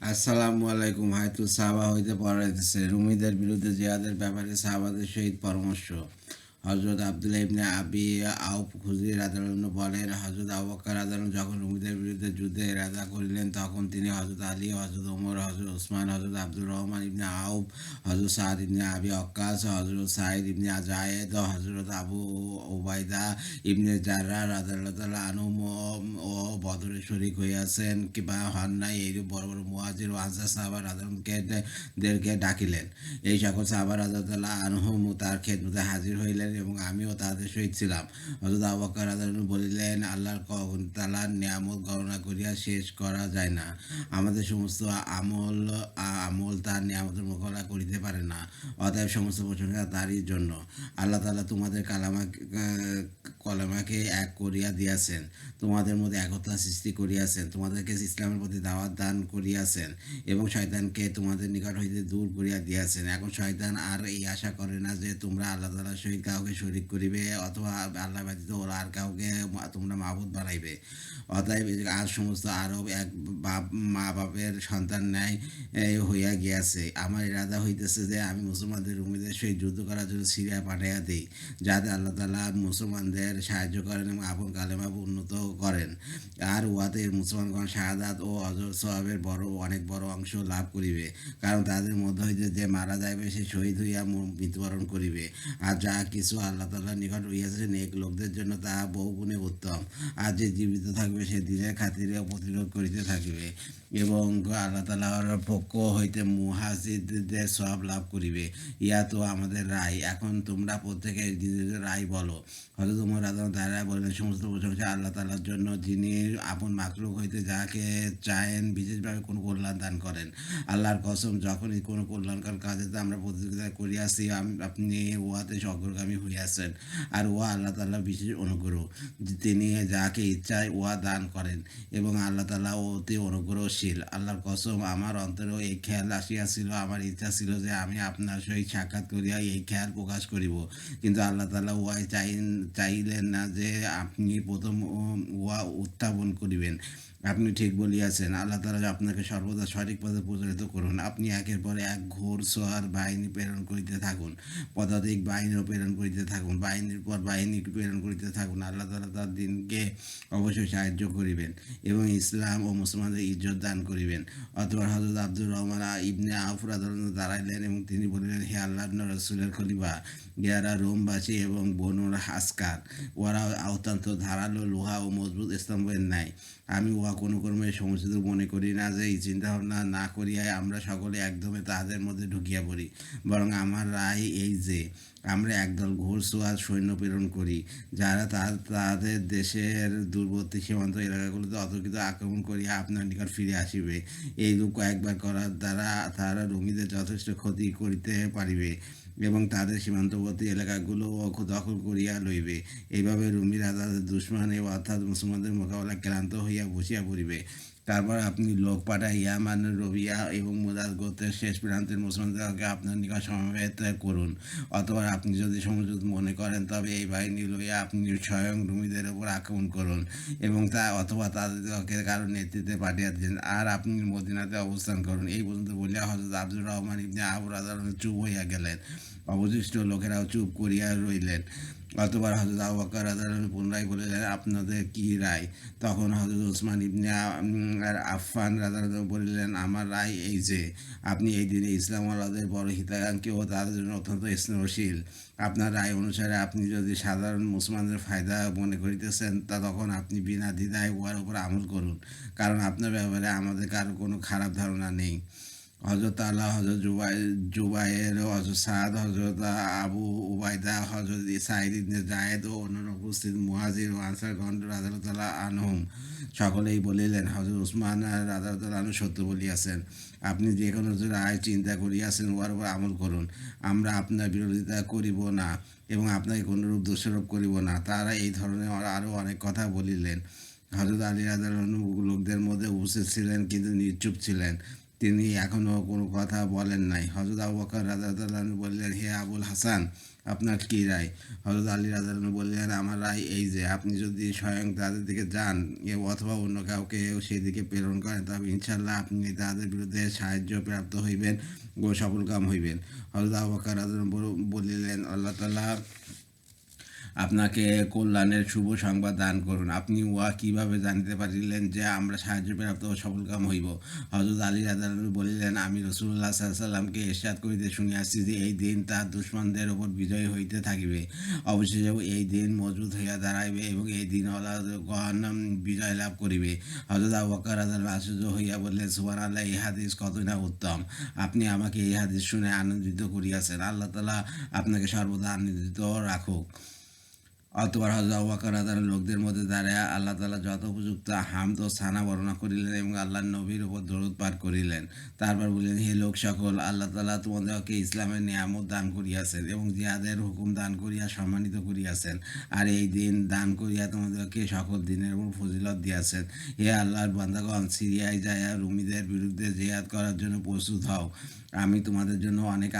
আসসালামু আলাইকুম হয়তো সাহাবা হইতে পড়াইতেছে রুমিদের বিরুদ্ধে জিহাদের ব্যাপারে সাহাবাদের সহিত পরামর্শ। হজরত আবদুল্লাহ ইবনে আবি আউফ খুজরির আদালত বলেন হজরত আবক্কার আদালত যখন রুমিদের বিরুদ্ধে যুদ্ধে ইরাদা করিলেন, তখন তিনি হজরত আলী হজরত ওমর হজরত ওসমান হজরত আব্দুর রহমান ইবনে আউফ হজরত সাদ ইবনে আবি অক্কাস হজরত সাইদ ইবনে জায়েদ হজরত আবু ওবায়দা ইবনে জার্রা রাদাল্লাহ আনুম ও বদরে শরিক হইয়াছেন কিংবা হন নাই, এইরূপ বড় বড় মুহাজির ও আনসার সাহাবা রাদালকে দেরকে ডাকিলেন। এই সকল সাহাবা রাদাল্লাহ আনহুম তার খেদমতে হাজির হইলেন। এবং আমিও তাদের সহিত ছিলাম। হজরত আবাক্কর রাদালু বলিলেন, আল্লাহর তালার নিয়ামত গণনা করিয়া শেষ করা যায় না। আমাদের সমস্ত আমল আমল তার নিয়ামতের মোকাবেলা করিতে পারে না। অতএব সমস্ত প্রশংসা তারই জন্য। আল্লাহ তালা তোমাদের কালামা, কলামাকে এক করিয়া দিয়াছেন। তোমাদের মধ্যে একতা সৃষ্টি করিয়াছেন। তোমাদেরকে ইসলামের প্রতি দাওয়াত দান করিয়াছেন এবং শয়তানকে তোমাদের নিকট হইতে দূর করিয়া দিয়াছেন। এখন শয়তান আর এই আশা করে না যে তোমরা আল্লাহ তালার সহিত কাউকে শরিক করিবে অথবা আল্লাহ ব্যতীত ওরা আর কাউকে তোমরা মাহবুদ বানাইবে। অতএব আর সমস্ত আরব এক বাপ, মা বাপের সন্তান ন্যায় হইয়া গিয়াছে। আমার ইরাদা হইতেছে যে আমি মুসলমানদের রুমিদের সহিত যুদ্ধ করার জন্য সিরিয়া পাঠাইয়া দিই, যাতে আল্লাহ তালা মুসলমানদের সাহায্য করেন এবং আপন কালেমা উন্নত করেন। আর উহাতে মুসলমানগণ শাহাদাত ও অজর সহাবের বড়, অনেক বড় অংশ লাভ করিবে। কারণ তাদের মধ্যে হইতে যে মারা যাইবে, সে শহীদ হইয়া মৃত্যুবরণ করিবে। আর যা কিছু আল্লাহ তাল্লাহ নিকট হইয়াছে নেক লোকদের জন্য তাহা বহুগুণে উত্তম। আর যে জীবিত থাকবে, সে দিনের খাতিরে প্রতিরোধ করিতে থাকিবে এবং আল্লাহ তালাহর পক্ষ হইতে মুহাজিদদের সব লাভ করিবে। ইয়া তো আমাদের রায়। এখন তোমরা প্রত্যেকে নিজেদের রায় বলো। হয়তো তোমার রাজা তারা বললেন সমস্ত প্রশংসা আল্লাহ তালার জন্য, যিনি আপন মাকলুক হইতে যাকে চায়েন, বিশেষভাবে কোনো কল্যাণ দান করেন। আল্লাহর কসম, যখনই কোনো কল্যাণকর কাজেতে আমরা প্রতিযোগিতা করিয়াছি আপনি উহাতে অগ্রগামী হইয়াছেন আর উহা আল্লাহ তাল্লাহ বিশেষ অনুগ্রহ। তিনি যাকে ইচ্ছায় উহা দান করেন এবং আল্লাহ তালা অতি অনুগ্রহশীল। আল্লাহর কসম, আমার অন্তরেও এই খেয়াল আসিয়াছিল, আমার ইচ্ছা ছিল যে আমি আপনার সহিত সাক্ষাৎ করিয়া এই খেয়াল প্রকাশ করিব। কিন্তু আল্লাহ তালা উহাই চাইন চাইলেন না যে আপনি প্রথম উহা উত্থাপন করিবেন। আপনি ঠিক বলিয়াছেন, আল্লাহ তালা আপনাকে সর্বদা সঠিক পথে প্রচারিত করুন। আপনি একের পর এক ঘোর সোয়ার বাহিনী প্রেরণ করিতে থাকুন, পদাতিক বাহিনীও প্রেরণ করিতে থাকুন, বাহিনীর পর বাহিনী প্রেরণ করিতে থাকুন, আল্লাহ তালা তার দিনকে অবশ্যই সাহায্য করিবেন এবং ইসলাম ও মুসলমানদের ইজ্জত দান করিবেন। অথবা হজরত আব্দুর রহমান ইবনে আফরা দাঁড়াইলেন এবং তিনি বলিলেন, হে আল্লাহ রসুলের খলিফা ইয়ারা রোমবাসী এবং বনুর হাসকার, ওরা অত্যন্ত ধারালো লোহা ও মজবুত স্তম্ভের ন্যায়। আমি উহা কোনো কর্মে সমস্ত মনে করি না যে এই চিন্তাভাবনা না করিয়াই আমরা সকলে একদমে তাহাদের মধ্যে ঢুকিয়া পড়ি। বরং আমার রায় এই যে, আমরা একদল ঘোরসোয়ার সৈন্য প্রেরণ করি, যারা তাদের দেশের দূরবর্তী সীমান্ত এলাকাগুলোতে অতর্কিত আক্রমণ করিয়া আপনার নিকট ফিরে আসিবে। এইরূপ কয়েকবার করার দ্বারা তারা রোমীদের যথেষ্ট ক্ষতি করিতে পারিবে। এবং তাদের সীমান্তবর্তী এলাকাগুলো দখল করিয়া লইবে। এইভাবে রুমিরা তাদের দুশ্মন এবং অর্থাৎ মুসলমানদের মোকাবেলা ক্লান্ত হইয়া বসিয়া পড়িবে। তারপর আপনি লোক পাঠাইয়া মানে রবিয়া এবং মুদাদ গোত্রের শেষ প্রান্তের মুসলমানদেরকে আপনার নিকট সমবেত করুন। অথবা আপনি যদি সমুদ্র মনে করেন, তবে এই বাহিনী লইয়া আপনি স্বয়ং রুমিদের উপর আক্রমণ করুন এবং তা অথবা তাদেরকে কারও নেতৃত্বে পাঠিয়ে দিন আর আপনি মদিনাতে অবস্থান করুন। এই পর্যন্ত বলিয়া হজরত আব্দুর রহমান ইবনে আবুর আদার চুপ হইয়া গেলেন। অবশিষ্ট লোকেরাও চুপ করিয়া রইলেন। অতবার হজরত আবু বকর রাদিয়াল্লাহু আনহু পুনরায় বলিলেন, আপনাদের কি রায়? তখন হজরত ওসমান ইবনে আর আফফান রাদিয়াল্লাহু বলিলেন, আমার রায় এই যে, আপনি এই দিনে ইসলাম আল্লাহদের বড় হিতাকাঙ্ক্ষী ও তাদের জন্য অত্যন্ত স্নেহশীল। আপনার রায় অনুসারে আপনি যদি সাধারণ মুসলমানদের ফায়দা মনে করিতেছেন, তা তখন আপনি বিনা দ্বিধায় উহার উপর আমল করুন। কারণ আপনার ব্যাপারে আমাদের কারও কোনো খারাপ ধারণা নেই। হজরত আল্লাহ হজরত জুবাই জুবাইয়ের হজরত সাদ হজরত আবু উবাইদা হজরত সাইদ জায়েদ ও অন্যান্য উপস্থিত মুহাজির ও আনসার গণ্ড রাজারতাল্লাহ আনহুম। সকলেই বলিলেন হজরত উসমান রাজারতাল্লাহ আনহু সত্য বলিয়াছেন। আপনি যে কোনো রায় চিন্তা করিয়াছেন, উহার উপর আমল করুন। আমরা আপনার বিরোধিতা করিব না এবং আপনাকে কোনোরূপ দোষারোপ করিব না। তারা এই ধরনের আরও অনেক কথা বলিলেন। হজরত আলী রাজার লোকদের মধ্যে উপস্থিত ছিলেন, কিন্তু নিশ্চুপ ছিলেন। তিনি এখনও কোনো কথা বলেন নাই। হজরত আবু বকর রাজাদান বললেন, হে আবুল হাসান, আপনার কী রায়? হজরত আলী রাজাদান বললেন, আমার রায় এই যে, আপনি যদি স্বয়ং তাদের দিকে যান অথবা অন্য কাউকে সেই দিকে প্রেরণ করেন, তবে ইনশাল্লাহ আপনি তাদের বিরুদ্ধে সাহায্য প্রাপ্ত হইবেন ও সফলকাম হইবেন। হজরত আবু বকর রাজাদান বলিলেন, আল্লাহ তাআলা আপনাকে কল্যাণের শুভ সংবাদ দান করুন। আপনি উহা কীভাবে জানিতে পারিলেন যে আমরা সাহায্য প্রাপ্ত ও সফলকাম হইব? হজরত আলী রাজাল বলিলেন, আমি রসুল্লাহ সাল্লামকে এরশাদ করিতে শুনিয়াছি যে এই দিন তার দুশ্মনদের ওপর বিজয় হইতে থাকিবে। অবশেষে এই দিন মজবুত হইয়া দাঁড়াইবে এবং এই দিন গহন বিজয় লাভ করিবে। হজরত আবকার রাজাল আশ্চর্য হইয়া বললেন সুবান আল্লাহ এই হাদিস কতই না উত্তম? আপনি আমাকে এই হাদিস শুনে আনন্দিত করিয়াছেন। আল্লাহ তালা আপনাকে সর্বদা আনন্দিত রাখুক। অতবার হজরত আবাকার আদার লোকদের মধ্যে দাঁড়ায় আল্লাহ তালা যত উপযুক্ত হামদ ও সানা বর্ণনা করিলেন এবং আল্লাহ নবীর উপর দরদ পাঠ করিলেন। তারপর বললেন, হে লোক সকল, আল্লাহ তালা তোমাদেরকে ইসলামের নিয়ামত দান করিয়াছেন এবং জিহাদের হুকুম দান করিয়া সম্মানিত করিয়াছেন। আর এই দিন দান করিয়া তোমাদেরকে সকল দিনের উপর ফজিলত দিয়াছেন। হে আল্লাহর বান্দাগণ, সিরিয়ায় যায় রুমিদের বিরুদ্ধে জিহাদ করার জন্য প্রস্তুত হও। আমি তোমাদের জন্য অনেক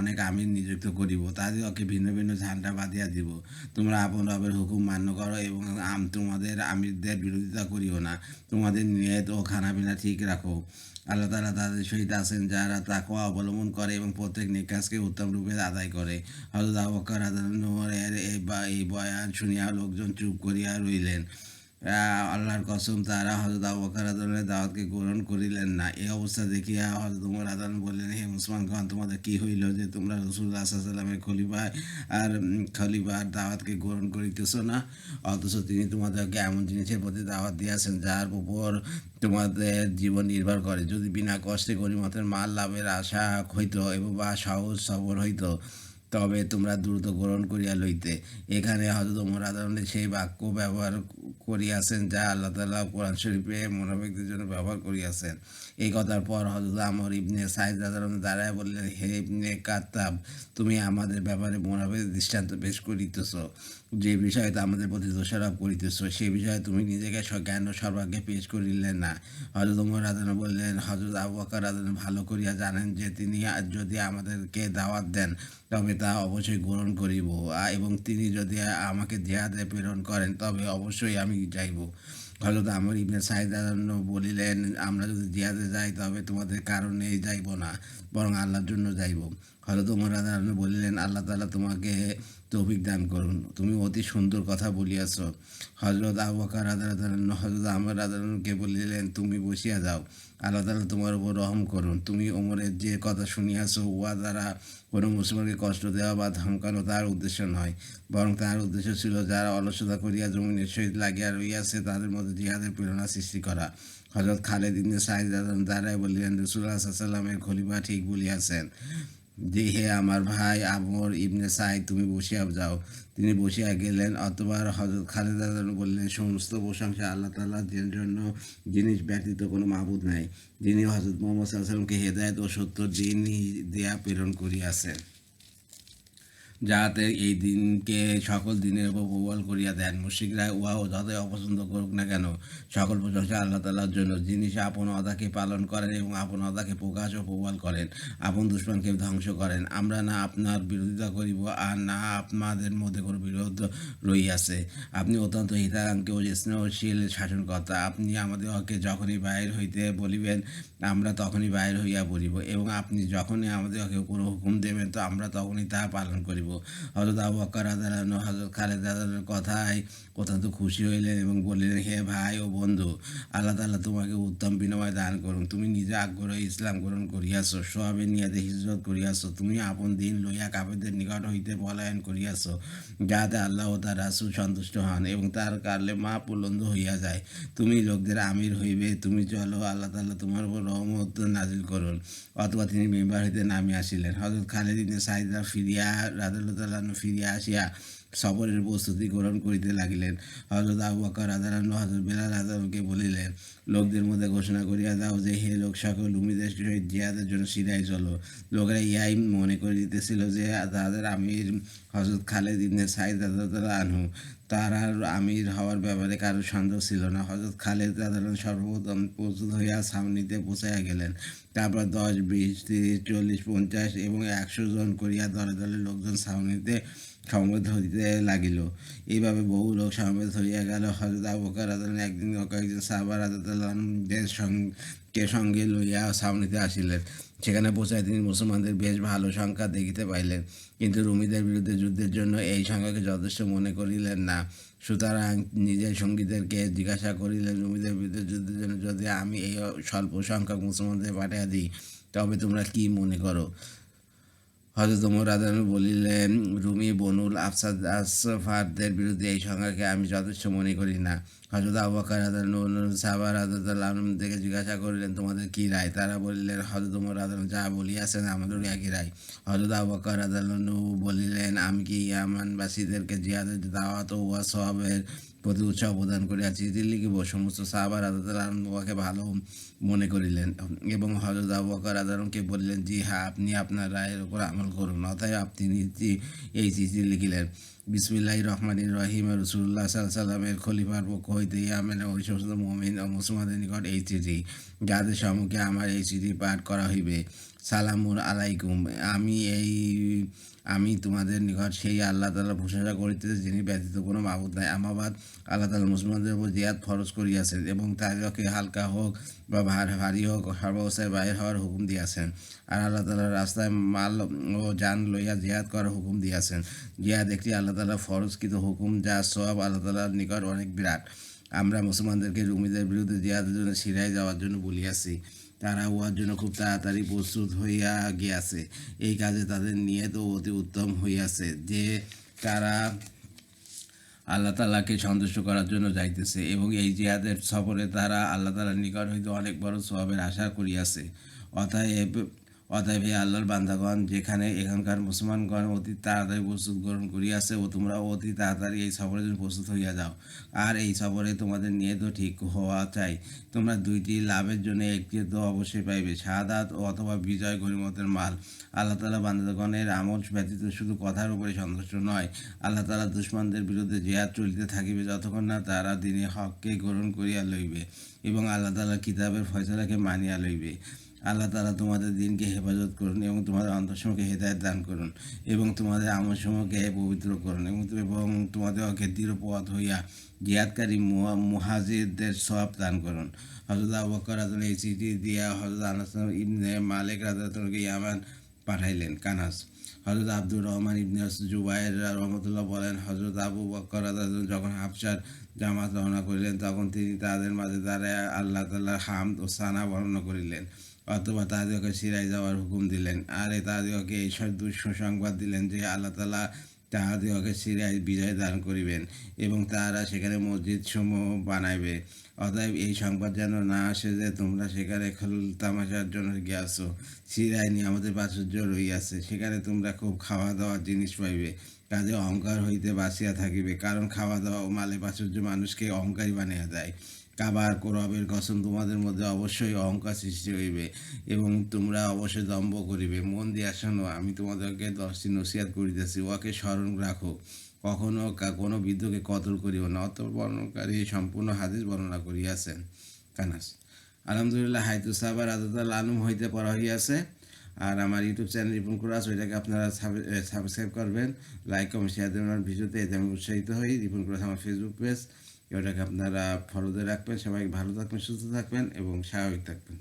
অনেক আমির নিযুক্ত করিব। তাদেরকে ভিন্ন ভিন্ন ঝান্ডা বাঁধিয়া দিব। তোমরা আপন রবের হুকুম মান্য করো এবং আম তোমাদের, আমিরদের বিরোধিতা করিও না। তোমাদের নিয়ত ও খানাপিনা ঠিক রাখো। আল্লাহ তালা তাদের সহিত আছেন যারা তাকওয়া অবলম্বন করে এবং প্রত্যেক নিকাশকে উত্তম রূপে আদায় করে। হজরত আবকার আদালত এই বয়ান শুনিয়া লোকজন চুপ করিয়া রইলেন। আল্লাহর কসম, তারা হজরত আবকার আদমের দাওয়াতকে গ্রহণ করিলেন না। এই অবস্থা দেখিয়া হজরত উমর আদান বললেন, হে মুসলমান খান তোমাদের কি হইল যে তোমরা রসুল সাল্লামের খলিফা আর খলিফার দাওয়াতকে গ্রহণ করিতেছ না? অথচ তিনি তোমাদেরকে এমন জিনিসের প্রতি দাওয়াত দিয়েছেন, যার উপর তোমাদের জীবন নির্ভর করে। যদি বিনা কষ্টে গরিমতের মাল লাভের আশা হইতো এবং বা সহজ সবর হইতো তবে তোমরা দ্রুত গ্রহণ করিয়া লইতে। এখানে হজরত ওমর ধরনের সেই বাক্য ব্যবহার করিয়াছেন যা আল্লাহ তালা কোরআন শরীফে মোনাফিকদের জন্য ব্যবহার করিয়াছেন। এই কথার পর হজরত আমর ইবনে সাইদ আদালন দাঁড়ায় বললেন, হে ইবনে কাত্তাব, তুমি আমাদের ব্যাপারে মোনাফিক দৃষ্টান্ত পেশ করিতেছ। যে বিষয়ে আমাদের প্রতি দোষারোপ করিতেছ, সে বিষয়ে তুমি নিজেকে জ্ঞান ও সর্বাগ্যে পেশ করিলে না। হজরত উমর আদান বললেন হজরত আবু আকার আদান ভালো করিয়া জানেন যে তিনি যদি আমাদেরকে দাওয়াত দেন, তবে তা অবশ্যই গ্রহণ করিব। এবং তিনি যদি আমাকে জেহাদে প্রেরণ করেন, তবে অবশ্যই আমি যাইব। হজরত আমর ইবনে সাইদ বলিলেন, আমরা যদি জিহাদে যাই, তবে তোমাদের কারণে যাইব না, বরং আল্লাহর জন্য যাইব। হজরত উমর আদালন বলিলেন, আল্লাহ তালা তোমাকে তৌফিক দান করুন। তুমি অতি সুন্দর কথা বলিয়াছ। হজরত আবাকার আদালন হজরত আমর আদালনকে বলিলেন, তুমি বসিয়া যাও। আল্লাহ তালা তোমার উপর রহম করুন। তুমি ওমরের যে কথা শুনিয়াছ, উহা দ্বারা কোনো মুসলমানকে কষ্ট দেওয়া বা ধমকানো তার উদ্দেশ্য নয়। বরং তার উদ্দেশ্য ছিল যারা অলসতা করিয়া জমিনের সহিত লাগিয়া রইয়াছে, তাদের মধ্যে জিহাদের প্রেরণা সৃষ্টি করা। হজরত খালেদ ইবনে সাইদ দ্বারাই বলিলেন রসুল্লাহ সাল্লামের খলিফা ঠিক বলিয়াছেন। যে, হে আমার ভাই আমর ইবনে সাই তুমি বসিয়া যাও। তিনি বসিয়া গেলেন, অতবার হজরত খালেদা বললেন, সমস্ত প্রশংসা আল্লাহ তাল্লাহ জন্য, জিনিস ব্যতীত কোনো মাহবুদ নাই। যিনি হজরত মোহাম্মদ সাল্লামকে হেদায়ত ও সত্য দিন দেয়া প্রেরণ করিয়াছেন। যাহাতে এই দিনকে সকল দিনের উপর প্রবল করিয়া দেন। মুশিকরা উহাও যতই অপছন্দ করুক না কেন, সকল প্রশংসা আল্লাহ তালার জন্য। যিনি আপন অদাকে পালন করেন এবং আপন অদাকে প্রকাশ ও প্রবল করেন, আপন দুশ্মনকে ধ্বংস করেন। আমরা না আপনার বিরোধিতা করিব, আর না আপনাদের মধ্যে কোনো বিরোধ রইয়াছে আপনি অত্যন্ত হিতাকাঙ্ক্ষী ও স্নেহশীল শাসনকর্তা। আপনি আমাদের হকে যখনই বাইর হইতে বলিবেন আমরা তখনই বাইর হইয়া পড়িব এবং আপনি যখনই আমাদের হকে কোনো হুকুম দেবেন, তো আমরা তখনই তাহা পালন করিব। হজরত আবু বকর আদালানো হজরত খালেদ আদালের কথায় অত্যন্ত খুশি হইলেন এবং বললেন, হে ভাই ও বন্ধু, আল্লাহ তাল্লাহ তোমাকে উত্তম বিনিময় দান করুন। তুমি নিজে আগ্রহে ইসলাম গ্রহণ করিয়াছ সোয়াবে নিয়াতে হিজরত করিয়াছ, তুমি আপন দিন লইয়া কাপেদের নিকট হইতে পলায়ন করিয়াছ, যাতে আল্লাহ ও তার রাসুল সন্তুষ্ট হন এবং তার কারলে মা পুলন্দ হইয়া যায়। তুমি লোকদের আমির হইবে, তুমি চলো, আল্লাহ তাল্লাহ তোমার উপর রহমত নাজিল করুন। অথবা তিনি মেম্বার হইতে নামে আসিলেন। হজরত খালেদ ইবনে সাইদা ফিরিয়া রাদুল্লাহ ফিরিয়া আসিয়া সফরের প্রস্তুতি গ্রহণ করিতে লাগিলেন। হজরত আবু বকর আদারান্ন হজরত বেলাল আদামকে বলিলেন, লোকদের মধ্যে ঘোষণা করিয়া দাও যে, হে লোক, সকল উমিদের সহিত জিয়াদের জন্য সিরাই চলো। লোকেরা ইয়াই মনে করে দিতেছিল যে, তাদের আমির হজরত খালেদ ইবনে সাইদ আদাল আনহু। তার আর আমির হওয়ার ব্যাপারে কারও সন্দেহ ছিল না। হজরত খালেদ রাদিয়াল্লাহু সর্বপ্রথম প্রস্তুত হইয়া ছাউনিতে পৌঁছাইয়া গেলেন। তারপর দশ, বিশ, তিরিশ, চল্লিশ, পঞ্চাশ এবং একশো জন করিয়া দলে দলে লোকজন ছাউনিতে সমবেত হইতে লাগিল। এইভাবে বহু লোক সমবেত হইয়া গেল। হজরত আবু বকর একদিন কয়েকজন সাহাবা রাদিয়াল্লাহুদের সঙ্গে সঙ্গে লইয়া ছাউনিতে আসিলেন। সেখানে পৌঁছায় তিনি মুসলমানদের বেশ ভালো সংখ্যা দেখিতে পাইলেন। কিন্তু রুমিদের বিরুদ্ধে যুদ্ধের জন্য এই সংখ্যাকে যথেষ্ট মনে করিলেন না। সুতরাং নিজের সঙ্গীদেরকে জিজ্ঞাসা করিলেন, রুমিদের বিরুদ্ধে যুদ্ধের জন্য যদি আমি এই স্বল্প সংখ্যক মুসলমানদের পাঠিয়ে দিই, তবে তোমরা কি মনে করো? হজরত আদান বলিলেন, রুমি, বনুল, আফসাদ, আসফারদের বিরুদ্ধে এই সংখ্যাকে আমি যথেষ্ট মনে করি না। হজরত আবাকার আদান সাহাবার আদাম থেকে জিজ্ঞাসা করিলেন, তোমাদের কী রায়? তারা বলিলেন হজরত আদান যা বলিয়াছেন আমাদেরও একই রায়। হজরত আবাকার আদান বলিলেন, আমি কি ইয়ামানবাসীদেরকে জিয়াদের দাওয়াত ও সবের প্রতি উৎসাহ প্রদান করিয়া চিঠি লিখিব সমস্ত সাহাবার আদালকে ভালো মনে করিলেন এবং হজরত আবু বকর আদালকে বললেন, জি হ্যাঁ আপনি আপনার রায়ের উপর আমল করুন, অতএব আপনি এই চিঠি লিখিলেন। বিসমিল্লাহ রহমান রহিম রসুল্লাহ সাল সাল্লামের খলিফার পক্ষ হইতে ইয়ামেন ওই সমস্ত মমিন ও মুসলমানদের নিকট এই চিঠি, যাদের সম্মুখে আমার এই চিঠি পাঠ করা হইবে, সালামুর আলাইকুম, আমি এই আমি তোমাদের নিকট সেই আল্লাহ তালা প্রশংসা করিতেছি, যিনি ব্যতীত কোনো মাবুদ নাই। আমাবাদ আল্লাহ তালা মুসলমানদের উপর জিয়াদ ফরজ করিয়াছেন এবং তাদেরকে হালকা হোক বা ভার হোক সর্বাবস্থায় বাইর হওয়ার হুকুম দিয়াছেন। আর আল্লাহ তালার রাস্তায় মাল ও যান লইয়া জিয়াদ করার হুকুম দিয়াছেন। জিয়াদ একটি আল্লাহ তালা ফরজকৃত হুকুম, যা সব আল্লাহ তালার নিকট অনেক বিরাট। আমরা মুসলমানদেরকে রুমিদের বিরুদ্ধে জিয়াদের জন্য সিরায় যাওয়ার জন্য বলিয়াছি। তারা উহার জন্য খুব তাড়াতাড়ি প্রস্তুত হইয়া গিয়াছে। এই কাজে তাদের নিয়ে তো অতি উত্তম হইয়াছে যে তারা আল্লাহ তালাকে সন্তুষ্ট করার জন্য যাইতেছে এবং এই জিহাদের সফরে তারা আল্লাহ তালার নিকট হইতে অনেক বড় সবের আশা করিয়াছে। অতএব অতএব হে আল্লাহর বান্ধাগণ যেখানে এখানকার মুসলমানগণ অতি তাড়াতাড়ি প্রস্তুত গ্রহণ করিয়াছে, ও তোমরা অতি তাড়াতাড়ি এই সফরের জন্য প্রস্তুত হইয়া যাও। আর এই সফরে তোমাদের নিয়ে তো ঠিক হওয়া চাই। তোমরা দুইটি লাভের জন্য একটি তো অবশ্যই পাইবে ও অথবা বিজয় গরিমতের মাল। আল্লাহ তালা বান্দাগণের আমল ব্যতীত শুধু কথার উপরে সন্তুষ্ট নয়, আল্লাহ তালা দুশ্মনদের বিরুদ্ধে জেহাদ চলিতে থাকিবে যতক্ষণ না তারা দিনে হককে গ্রহণ করিয়া লইবে এবং আল্লাহ তালা কিতাবের ফয়সলাকে মানিয়া লইবে। আল্লাহ তালা তোমাদের দিনকে হেফাজত করুন এবং তোমাদের অন্তঃসমূহকে হেদায়ত দান করুন এবং তোমাদের আমলসমূহকে পবিত্র করুন এবং এবং তোমাদের দৃঢ় পথ হইয়া জিয়াদকারী মুহা- মুহাজিরদের সব দান করুন। হজরত আবু বকর রাদিয়াল্লাহু এই চিঠি দিয়া হজরত আনাস ইবনে মালিক রাদিয়াল্লাহু ইয়ামান পাঠাইলেন কানাস। হজরত আব্দুর রহমান ইবনে জুবাইর রহমতুল্লাহ বলেন হজরত আবু বকর রাদিয়াল্লাহু যখন হাফসার জামাত রওনা করিলেন, তখন তিনি তাদের মাঝে দ্বারা আল্লাহ তাল্লাহ হামদ ও সানা বর্ণনা করিলেন। অথবা তাদেরকে সিরাই যাওয়ার হুকুম দিলেন। আর তাদেরকে এই সুসংবাদ দিলেন যে, আল্লাহ তালা তাহাদিওকে সিরিয়ায় বিজয় দান করিবেন এবং তাহারা সেখানে মসজিদ সমূহ বানাইবে। অতএব এই সংবাদ যেন না আসে যে, তোমরা সেখানে খেল তামাশার জন্য গিয়াছ সিরিয়ায় আমাদের প্রাচুর্য রইয়াছে সেখানে তোমরা খুব খাওয়া দাওয়ার জিনিস পাইবে। কাজে অহংকার হইতে বাঁচিয়া থাকিবে। কারণ খাওয়া দাওয়া ও মালে প্রাচুর্য মানুষকে অহংকারী বানিয়ে দেয়। কাবার কোরবের কসম, তোমাদের মধ্যে অবশ্যই অহংকার সৃষ্টি হইবে এবং তোমরা অবশ্যই দম্ভ করিবে। মন দিয়া শোনো, আমি তোমাদেরকে দশটি নসিহাত করিতেছি, উহাকে স্মরণ রাখো। কখনো কোনো বিদ্যুকে কতল করিও না অত বর্ণকারী সম্পূর্ণ হাদিস বর্ণনা করিয়াছেন। কানাস। আলহামদুলিল্লাহ হাইতু সাহাবার আদাল আলম হইতে পড়া হইয়াছে। আর আমার ইউটিউব চ্যানেল রিপন কুরাস, ওইটাকে আপনারা সাবস্ক্রাইব করবেন, লাইক, কমেন্ট শেয়ার দেবেন। আমার ভিডিওতে এতে আমি উৎসাহিত হই। রিপন কুরাস, আমার ফেসবুক পেজ ওটাকে আপনারা ফলোতে রাখবেন সবাই ভালো থাকবেন সুস্থ থাকবেন এবং স্বাভাবিক থাকবেন।